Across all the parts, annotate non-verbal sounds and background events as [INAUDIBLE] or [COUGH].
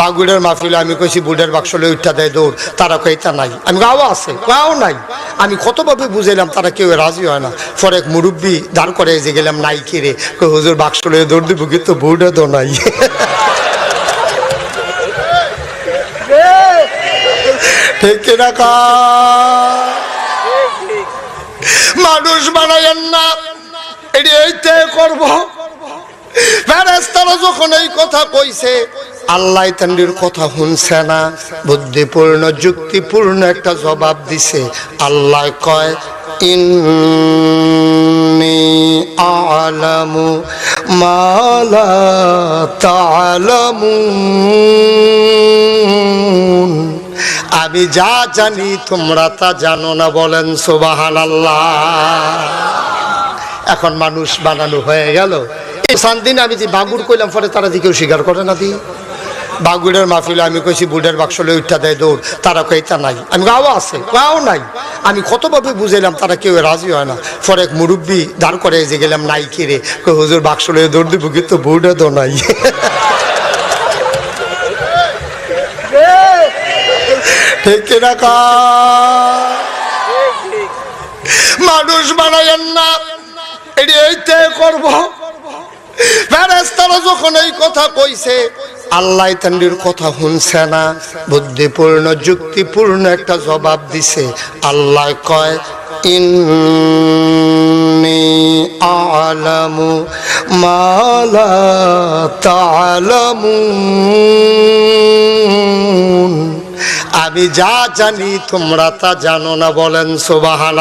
বাগুড়ের মাহফিলে আমি কইছি বুড়ের বাক্স লই উঠা দেয় দৌড়। তারা কইতা নাই। আমি গাও আছে। গাও নাই। আমি কতভাবে বুঝাইলাম, তারা কেউ রাজি হয় না। পরে এক মুরব্বী দাঁড় করে যে গেলাম, নাই কিরে কই, হুজুর, বাক্স লই দৌড় দিব, কিন্তু বুড়ে তো নাই। ঠিক কিনা কা? মানুষ বানাইয়েন না এটি এইতে করব। কথা কইছে, আল্লাহ তান্ডির কথা শুনছে না, বুদ্ধিপূর্ণ, যুক্তিপূর্ণ একটা জবাব দিছে। আল্লাহ কয় মালা আমি যা জানি তোমরা তা জানো না বলেন সুবাহান এখন মানুষ বানানো হয়ে গেল। সান্দিন আমি যে বাগুড় কইলাম, পরে তারা দিকেও স্বীকার করে না দি। বাগুড়ের মাহফিলে আমি কইছি বুড়ের বাক্স লই উঠা দেয় দৌড়। তারা কইতা নাই। আমি গাও আছে। গাও নাই। আমি কতভাবে বুঝাইলাম, তারা কেউ রাজি হয় না। পরে এক মুরব্বী দাঁড় করে যে গেলাম, নাই কিরে হুজুর, বাক্স লই দৌড় দিব, কিন্তু বুড়ে তো নাই। ঠিক কিনা কা? মানুষ বানাইয়েন না। এটি এইতে করব। ফেরেস্তারা যখন এই কথা কইছে, আল্লাহ তান্ডির কথা শুনছে না, বুদ্ধিপূর্ণ, যুক্তিপূর্ণ একটা জবাব দিছে। আল্লাহ কয়, ইন্নি আলামু মালা তালামুন আমি যা জানি তোমরা তা জানো না বলেন সোবাহান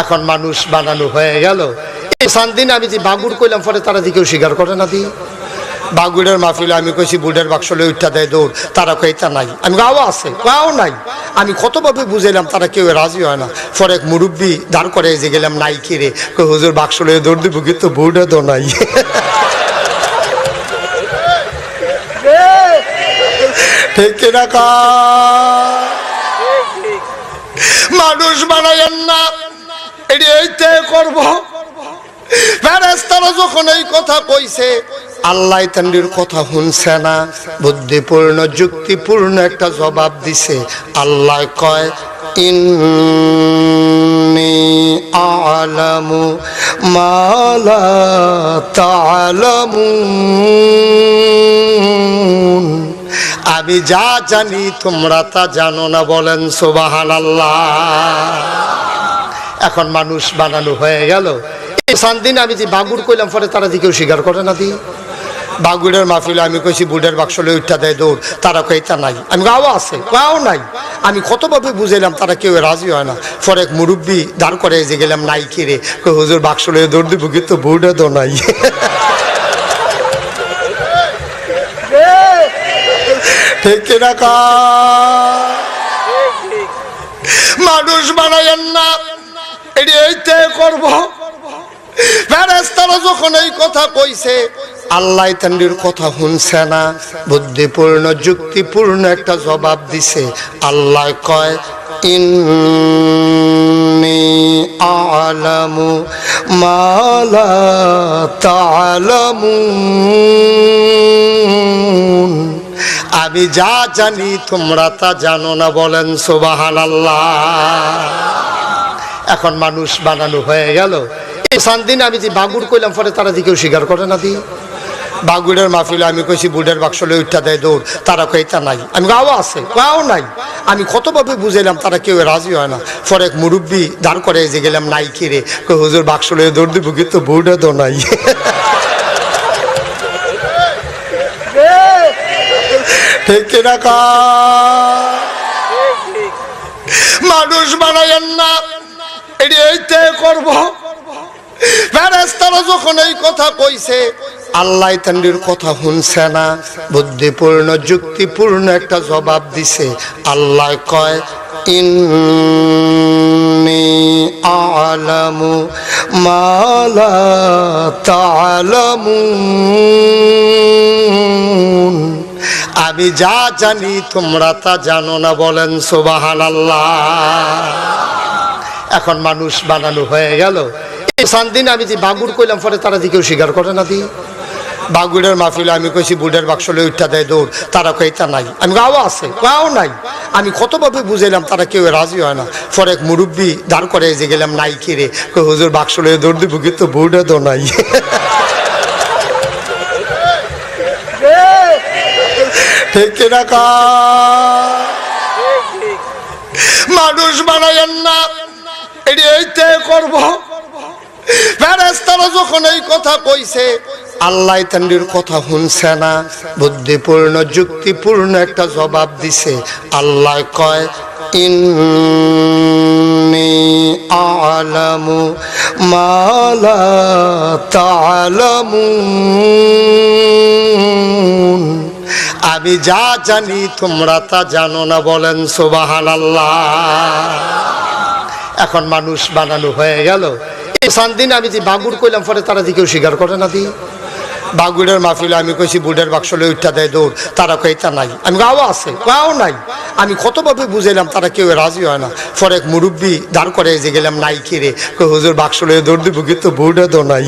এখন মানুষ বানানো হয়ে গেল। সান্দিন আমি যে বাগুড় কইলাম, পরে তারা দিকেও স্বীকার করে না দি। বাগুড়ের মাহফিলে আমি কইছি বুড়ের বাক্স লই উঠা দেয় দৌড়। তারা কইতা নাই। আমি গাও আছে। গাও নাই। আমি কতভাবে বুঝাইলাম, তারা কেউ রাজি হয় না। পরে এক মুরব্বী দাঁড় করে যে গেলাম নাই কিরে কই, হুজুর, বাক্স লই দৌড় দিব কিন্তু বুড়ে তো নাই। ঠিক কিনা কা? মানুষ বানাইয়েন না, এটি এইতে করব। কথা কইছে, আল্লাহ তান্ডির কথা শুনছে না, বুদ্ধিপূর্ণ, যুক্তিপূর্ণ একটা জবাব দিছে। আল্লাহ কয় আলামু মালা আমি যা জানি তোমরা তা জানো না বলেন সোবাহান এখন মানুষ বানানো হয়ে গেল। সান্দিন আমি যে বাগুড় কইলাম পরে তারা দিকেও স্বীকার করে না দি। বাগুড়ের মাহফিলে আমি কইছি বুড়ের বাক্স লই উঠা দেয় দৌড়। তারা কইতা নাই। আমি গাও আছে। গাও নাই। আমি কতভাবে বুঝাইলাম, তারা কেউ রাজি হয় না। পরে এক মুরব্বী দাঁড় করে যে গেলাম, নাই কিরে কই, হুজুর, বাক্স লই দৌড় দিব, কিন্তু বুড়ে তো নাই। ঠিক কিনা কা? মানুষ বানাইয়েন না এটি এইতে করব। ফেরেস্তারা যখন এই কথা কইছে, আল্লাহ তান্ডির কথা শুনছে না, বুদ্ধিপূর্ণ, যুক্তিপূর্ণ একটা জবাব দিছে। আল্লাহ কয়, ইন্নি আলামু মালা তালামুন আমি যা জানি তোমরা তা জানো না বলেন সোবাহান এখন মানুষ বানানো হয়ে গেল। সান্দিন আমি যে বাগুড় কইলাম, পরে তারা দিকেও স্বীকার করে না দি। বাগুড়ের মাহফিলে আমি কইছি বাক্স লই উঠা দেয়, দৌড়। তারা কইতা নাই। আমি গাও আছে। গাও নাই। আমি কতভাবে বুঝাইলাম, তারা কেউ রাজি হয় না। পরে এক মুরব্বী দাঁড় করে যে গেলাম নাই কিরে হুজুর, বাক্স লই দৌড় দিব কিন্তু বুড়ে তো নাই। ঠিক কিনা কা? মানুষ বানাইয়েন না, এটি এইতে করব। কথা কইছে, আল্লাহ তান্ডির কথা শুনছে না, বুদ্ধিপূর্ণ, যুক্তিপূর্ণ একটা জবাব দিছে। আল্লাহ কয় আলামু মালা আমি যা জানি তোমরা তা জানো না বলেন সোবাহান এখন মানুষ বানানো হয়ে গেল। সান্দিন আমি যে বাগুড় কইলাম পরে তারা দিকেও স্বীকার করে না দি। বাগুড়ের মাহফিলে আমি কইছি বুডের বাক্স লই উঠা দেয় দৌড়। তারা কই তা নাই। আমি গাও আছে। গাও নাই। আমি কতভাবে বুঝাইলাম, তারা কেউ রাজি হয় না। পরে এক মুরব্বী দাঁড় করে যে গেলাম, নাই কিরে কই, হুজুর, বাক্স লই দৌড় দিব, কিন্তু বুডে তো নাই। ঠিক কিনা কা? মানুষ বানাইয়েন না এটি এইতে করব। ফেরেস্তারা যখন এই কথা কইছে, আল্লাহ তান্ডির কথা শুনছে না, বুদ্ধিপূর্ণ, যুক্তিপূর্ণ একটা জবাব দিছে। আল্লাহ কয়, ইন্নি আলামু মালা তালামুন আমি যা জানি তোমরা তা জানো না বলেন সুবাহান এখন মানুষ বানানো হয়ে গেল। দিন আমি যে বাগুড় কইলাম, পরে তারা দিকেও স্বীকার করে না দি। বাগুড়ের মাহফিলে আমি কইছি বুডের বাক্স লই উঠা দেয় দৌড়। তারা কই তা নাই। আমি গাও আছে। গাও নাই। আমি কতভাবে বুঝাইলাম, তারা কেউ রাজি হয় না। পরে এক মুরব্বী দাঁড় করে যে গেলাম, নাই কিরে কই, হুজুর বাক্স লই দৌড় দিব, কিন্তু বুডে তো নাই।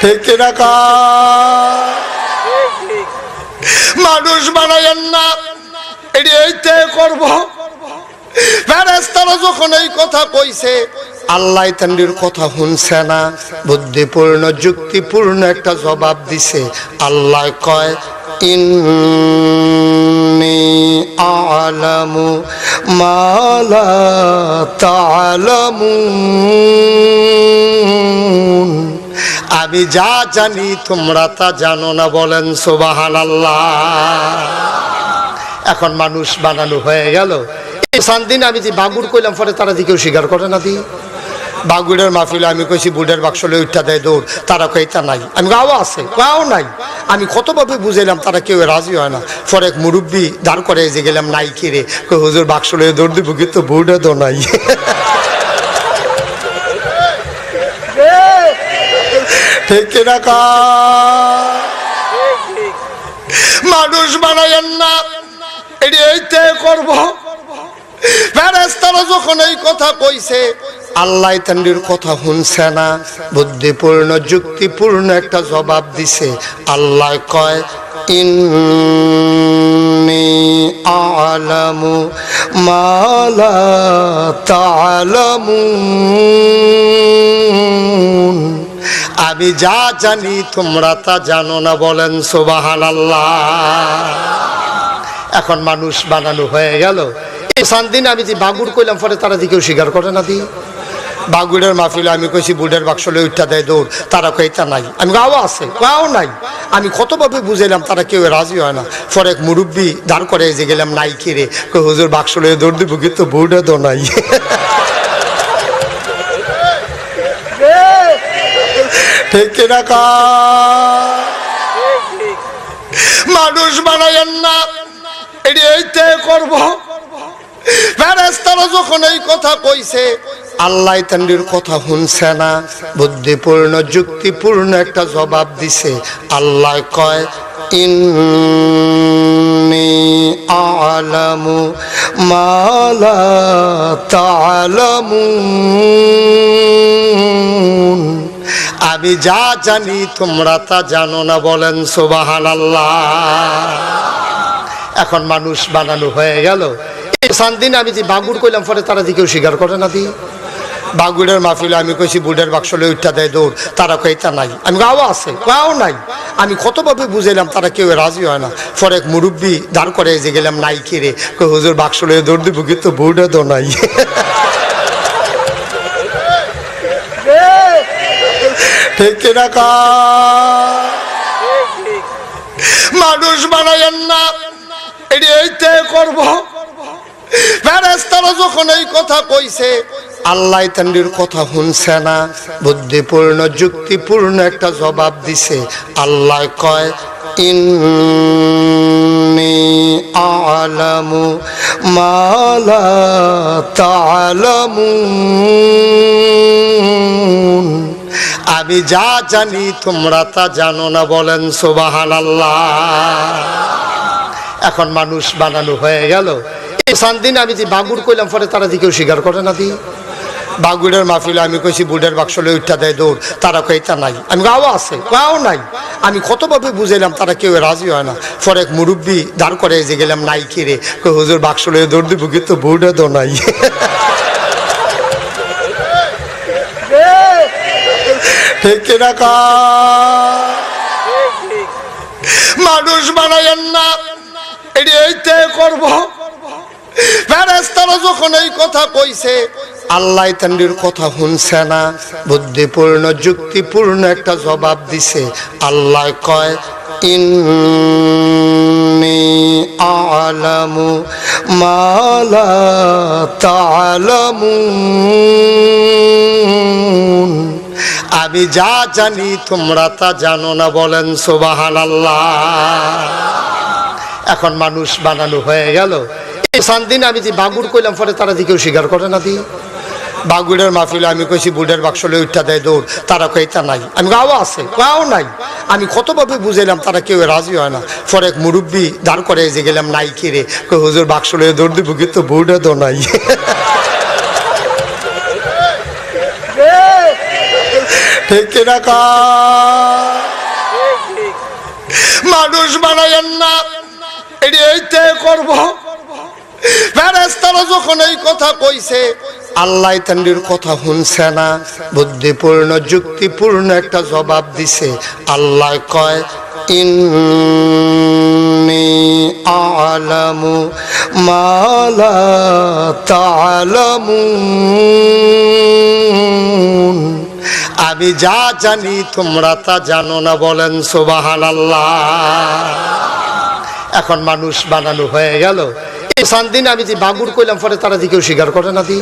ঠিক কিনা কা? মানুষ বানাইয়েন না। এটি এইতে করব। কথা কইছে, আল্লাহ তান্ডির কথা শুনছে না, বুদ্ধিপূর্ণ, যুক্তিপূর্ণ একটা জবাব দিছে। আল্লাহ কয় আলামু মালা আমি যা জানি তোমরা তা জানো না বলেন সোবাহান এখন মানুষ বানানো হয়ে গেল। দিন আমি যে বাগুড় কইলাম, পরে তারা দিকেও স্বীকার করে না দি। বাগুড়ের মাহফিলে, আমি কইছি বুডের বাক্স লই উঠা দেয় দৌড়। তারা কই তা নাই। আমি গাও আছে। গাও নাই। আমি কতভাবে বুঝাইলাম, তারা কেউ রাজি হয় না। পরে এক মুরব্বী দাঁড় করে যে গেলাম, নাই কিরে কই হুজুর, বাক্স লই দৌড় দিব, কিন্তু বুডে তো নাই। ঠিক কিনা কা? মানুষ বানাইয়েন না এটি এইতে করব। ফেরেস্তারা যখন এই কথা কইছে, আল্লাহ তান্ডির কথা শুনছে না, বুদ্ধিপূর্ণ, যুক্তিপূর্ণ একটা জবাব দিছে। আল্লাহ কয়, ইন্নি আলামু মালা তালামুন আমি যা জানি তোমরা তা জানো না বলেন সুবাহান এখন মানুষ বানানো হয়ে গেল। দিন আমি যে বাগুড় কইলাম, পরে তারা দিকেও স্বীকার করে না, দি। বাগুড়ের মাহফিলে আমি কইছি বুডের বাক্স লই উঠা দেয়, দৌড়। তারা কই তা নাই। আমি গাও আছে। গাও নাই। আমি কতভাবে বুঝাইলাম, তারা কেউ রাজি হয় না। পরে এক মুরব্বী দাঁড় করে যে গেলাম, নাই কিরে হুজুর, বাক্স লই দৌড় দিব, কিন্তু বুডে তো নাই। ঠিক কিনা কা? মানুষ বানাইয়েন না, এটি এইতে করব। ফেরেস্তারা যখন এই কথা কইছে, আল্লাহ তান্ডির কথা শুনছে না, বুদ্ধিপূর্ণ, যুক্তিপূর্ণ একটা জবাব দিছে। আল্লাহ কয়, ইন্নি আলামু মালা তালামুন আমি যা জানি তোমরা তা জানো না বলেন সোবাহান এখন মানুষ বানানো হয়ে গেল। দিন আমি যে বাগুড় কইলাম পরে তারা দিকেও স্বীকার করে না, দি। বাগুড়ের মাহফিলে আমি কইছি বুডের বাক্স লই উঠা দেয় দৌড়। তারা কই তা নাই। আমি গাও আছে। গাও নাই। আমি কতভাবে বুঝাইলাম, তারা কেউ রাজি হয় না। পরে এক মুরব্বী দাঁড় করে যে গেলাম, নাই কই, হুজুর, বাক্স লই দৌড় দিব, কিন্তু বুডে তো নাই। ঠিক কিনা কা? মানুষ বানাইয়েন না এটি এইতে করব। ফেরেস্তারা যখন এই কথা কইছে, আল্লাহ তান্ডির কথা শুনছে না, বুদ্ধিপূর্ণ, যুক্তিপূর্ণ একটা জবাব দিছে। আল্লাহ কয়, ইন্নি আলামু মালা তালামুন আমি যা জানি তোমরা তা জানো না বলেন সুবাহান এখন মানুষ বানানো হয়ে গেল। দিন আমি যে বাগুড় কইলাম, পরে তারা দিকেও স্বীকার করে না দি। বাগুড়ের মাহফিলে আমি কইছি বুডের বাক্স লই উঠা দেয়, দৌড়। তারা কই তা নাই। আমি গাও আছে। গাও নাই। আমি কতভাবে বুঝাইলাম, তারা কেউ রাজি হয় না। পরে এক মুরব্বী দাঁড় করে যে গেলাম, নাই কি রে? কই, হুজুর, বাক্স লই দৌড় দিব, কিন্তু বুডে তো নাই। মানুষ বানাইয়েন না। এটি এইতে করব। কথা কইছে, আল্লাহ তান্ডির কথা শুনছে না, বুদ্ধিপূর্ণ, যুক্তিপূর্ণ একটা জবাব দিছে। আল্লাহ কয় মালা আমি যা জানি তোমরা তা জানো না বলেন সোবাহান আল্লাহ এখন মানুষ বানানো হয়ে গেল। এই দিন আমি যে বাগুড় কইলাম, পরে তারা দিকেও স্বীকার করে না দি। বাগুড়ের মাহফিলে আমি কইছি বুডের বাক্স লই উঠা দেয় দৌড়। তারা কই তা নাই। আমি গাও আছে। গাও নাই। আমি কতভাবে বুঝাইলাম, তারা কেউ রাজি হয় না। পরে এক মুরব্বী দাঁড় করে যে গেলাম নাই কি রে, কই, হুজুর, বাক্স লই দৌড় দিব কিন্তু বুডে তো নাই। ঠিক কিনা কা? মানুষ বানাইয়েন না, এটি এইতে করব। যখন এই কথা কইছে, আল্লাহ তান্ডির কথা শুনছে না, বুদ্ধিপূর্ণ, যুক্তিপূর্ণ একটা জবাব দিছে। আল্লাহ আলামু মালা আমি যা জানি তোমরা তা জানো না বলেন সোবাহান আল্লাহ এখন মানুষ বানানো হয়ে গেল। এই দিন আমি যে বাগুড় কইলাম, পরে তারা দিকেও স্বীকার করে না দি।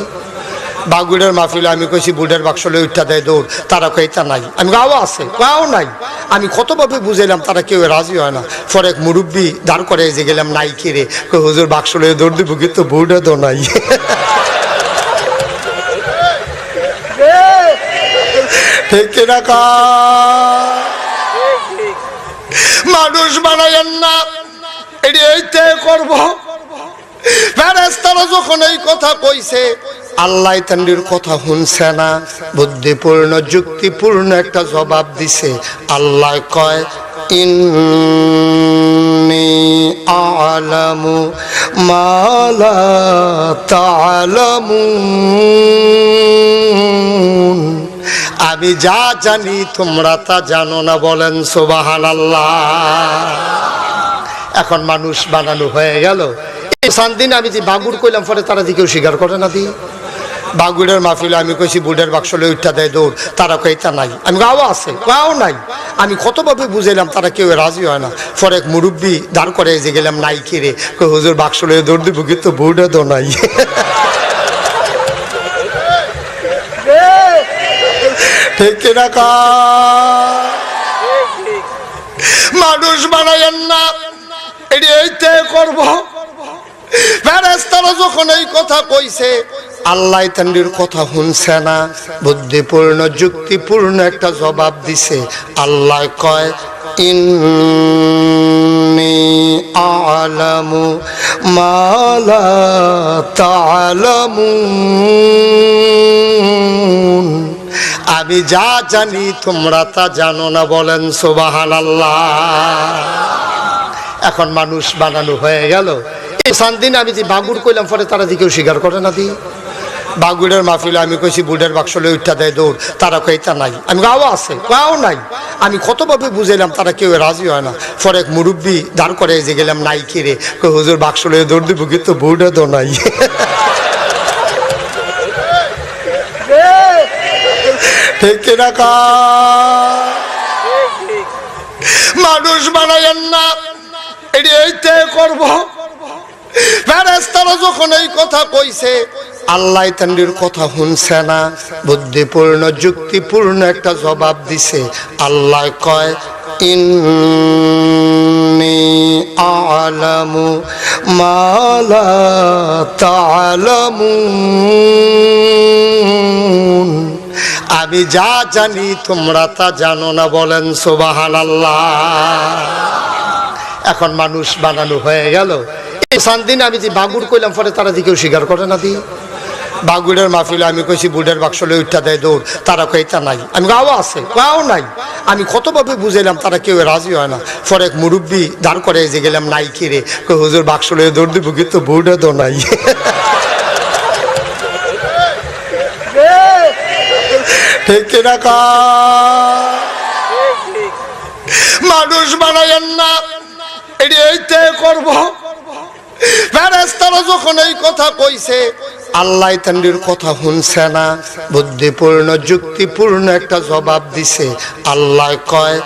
বাগুড়ের মাহফিলে আমি কইছি বুডের বাক্স লই উঠা দেয়, দৌড়। তারা কই তা নাই। আমি গাও আছে। গাও নাই। আমি কতভাবে বুঝাইলাম, তারা কেউ রাজি হয় না। পরে এক মুরব্বী দাঁড় করে যে গেলাম, নাই কি রে? কই, হুজুর, বাক্স লই দৌড় দিব, কিন্তু বুডে তো নাই। ঠিক কিনা কা? মানুষ বানাইয়েন না। এটি এইতে করব। কথা কইছে, আল্লাহ তান্ডির কথা শুনছে না, বুদ্ধিপূর্ণ, যুক্তিপূর্ণ একটা জবাব দিছে। আল্লাহ কয় মালা আমি যা জানি তোমরা তা জানো না বলেন সোবাহান আল্লাহ এখন মানুষ বানানো হয়ে গেল। এই দিন আমি যে বাগুড় কইলাম, পরে তারা দিকেও স্বীকার করে না দি। বাগুড়ের মাহফিলে আমি কইছি বাক্স লই উঠা দেয়, দৌড়। তারা কই তা নাই। আমি গাও আছে। গাও নাই। আমি কতভাবে বুঝাইলাম, তারা কেউ রাজি হয় না। পরে এক মুরব্বী দাঁড় করে যে গেলাম নাই কি রে, কই, হুজুর, বাক্স লই দৌড় দিব কিন্তু বুডে তো নাই। ঠিক কিনা কা? মানুষ বানাইয়েন না। এটি এইতে করব। কথা আল্লাহ তান্ডির কথা শুনছে না, বুদ্ধিপূর্ণ, যুক্তিপূর্ণ একটা জবাব দিছে। আল্লাহ কয় আলামু মালা আমি যা জানি তোমরা তা জানো না বলেন সোবাহান আল্লাহ এখন মানুষ বানানো হয়ে গেল। এই দিন আমি যে বাগুড় কইলাম, পরে তারা যে কেউ স্বীকার করে না দি। বাগুড়ের মাহফিলে আমি কইছি বুডের বাক্স লই উঠা দেয়, দৌড়। তারা কই তা নাই। আমি গাও আছে। গাও নাই। আমি কতভাবে বুঝাইলাম, তারা কেউ রাজি হয় না। পরে এক মুরব্বী দাঁড় করে যে গেলাম, নাই কি রে? কই হুজুর, বাক্স লই দৌড় দিব, কিন্তু বুডে তো নাই। ঠিক মানুষ বানাইয়েন না। এটি এইতে করব। কথা কইছে, আল্লাহ তান্ডির কথা শুনছে না, বুদ্ধিপূর্ণ, যুক্তিপূর্ণ একটা জবাব দিছে। আল্লাহ কয় মালা আমি যা জানি তোমরা তা জানো না বলেন সোবাহান আল্লাহ এখন মানুষ বানানো হয়ে গেল। এই দিন আমি যে বাগুড় কইলাম, পরে তারা দিকেও স্বীকার করে না দি। বাগুড়ের মাহফিলে, আমি কইছি বুড়ের বাক্স লই উঠা দেয় দৌড়। তারা কই তা নাই। আমি গাও আছে। গাও নাই। আমি কতভাবে বুঝাইলাম, তারা কেউ রাজি হয় না। পরে এক মুরব্বী দাঁড় করে যে গেলাম, নাই কিরে কই, হুজুর, বাক্স লই দৌড় দিব, কিন্তু বউটা তো নাই। ঠিক কিনা মানুষ বানাইয়েন না এটি এইতে করব। যখন এই কথা কইছে, আল্লাহ তান্ডির কথা শুনছে না, বুদ্ধিপূর্ণ, যুক্তিপূর্ণ একটা জবাব দিছে। আল্লাহ কয়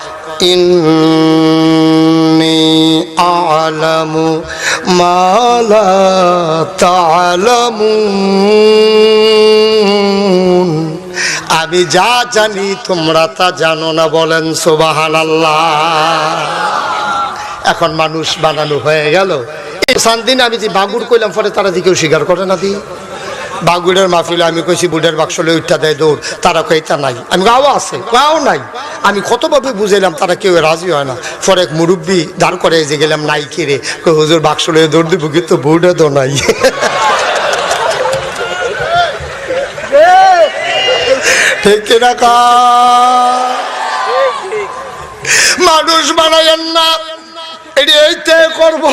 আলামু মালা আমি যা জানি তোমরা তা জানো না বলেন সোবাহান আল্লাহ এখন মানুষ বানানো হয়ে গেল। দিন আমি যে বাগুড় কইলাম, পরে তারা দিকেও স্বীকার করে না দি। বাগুড়ের মাহফিলে আমি কইছি বুড়ের বাক্স লই উঠা দেয় দৌড়। তারা কই তা নাই। আমি গাও আছে। গাও নাই। আমি কতভাবে বুঝাইলাম, তারা কেউ রাজি হয় না। পরে এক মুরব্বী দাঁড় করে যে গেলাম, নাই কিরে হুজুর, বাক্স লই দৌড় দিব, কিন্তু বুডে তো নাই। ঠিক কিনা কা? মানুষ বানাইয়েন না। এটি এইতে করব।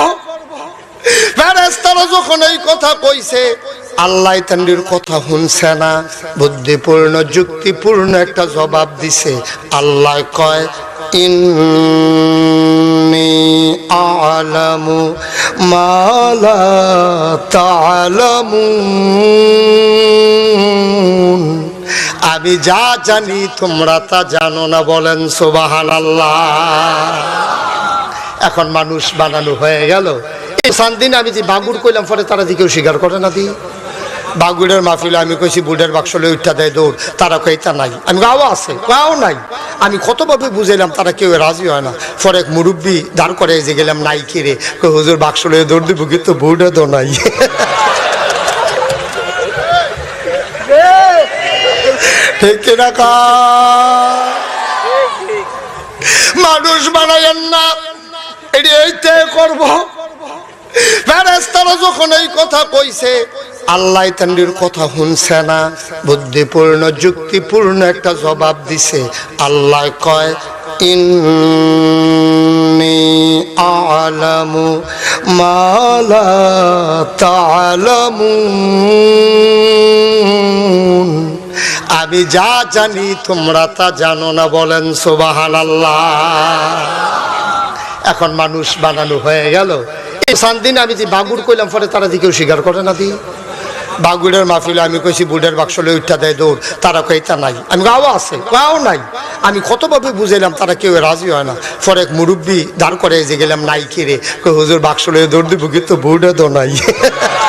কথা কইছে, আল্লাহ তান্ডির কথা শুনছে না, বুদ্ধিপূর্ণ, যুক্তিপূর্ণ একটা জবাব দিছে। আল্লাহ কয় মালা আমি যা জানি তোমরা তা জানো না বলেন সোবাহান আল্লাহ এখন মানুষ বানানো হয়ে গেল। দিন আমি যে বাগুড় কইলাম, পরে তারা দিকেও স্বীকার করে না দি। বাগুড়ের মাহফিলে আমি কইছি বুড়ের বাক্স লই উঠা দেয় দৌড়। তারা কই তা নাই। আমি গাও আছে। গাও নাই। আমি কতভাবে বুঝাইলাম, তারা কেউ রাজি হয় না। পরে এক মুরব্বী দাঁড় করে যে গেলাম, নাই কিরে হুজুর বাক্স লই দৌড় দিব, কিন্তু বউটা তো নাই। ঠিক কিনা কা? মানুষ বানাইয়েন না। এটি এইতে করব। কথা কইছে, আল্লাহ তান্ডির কথা শুনছে না, বুদ্ধিপূর্ণ, যুক্তিপূর্ণ একটা জবাব দিছে। আল্লাহ আলামু মালা আমি যা জানি তোমরা তা জানো না বলেন সোবাহান আল্লাহ এখন মানুষ বানানো হয়ে গেল। দিন আমি যে বাগুড় কইলাম, পরে তারা দিকেও স্বীকার করে না দি। বাগুড়ের মাহফিলে আমি কইছি বুড়ের বাক্স লই উঠা দেয় দৌড়। তারা কই তা নাই। আমি গাও আছে। গাও নাই। আমি কতভাবে বুঝাইলাম, তারা কেউ রাজি হয় না। পরে এক মুরব্বী দাঁড় করে যে গেলাম নাই কিরে হুজুর, বাক্স লই দৌড় দিব কিন্তু বুডে তো নাই। [LAUGHS]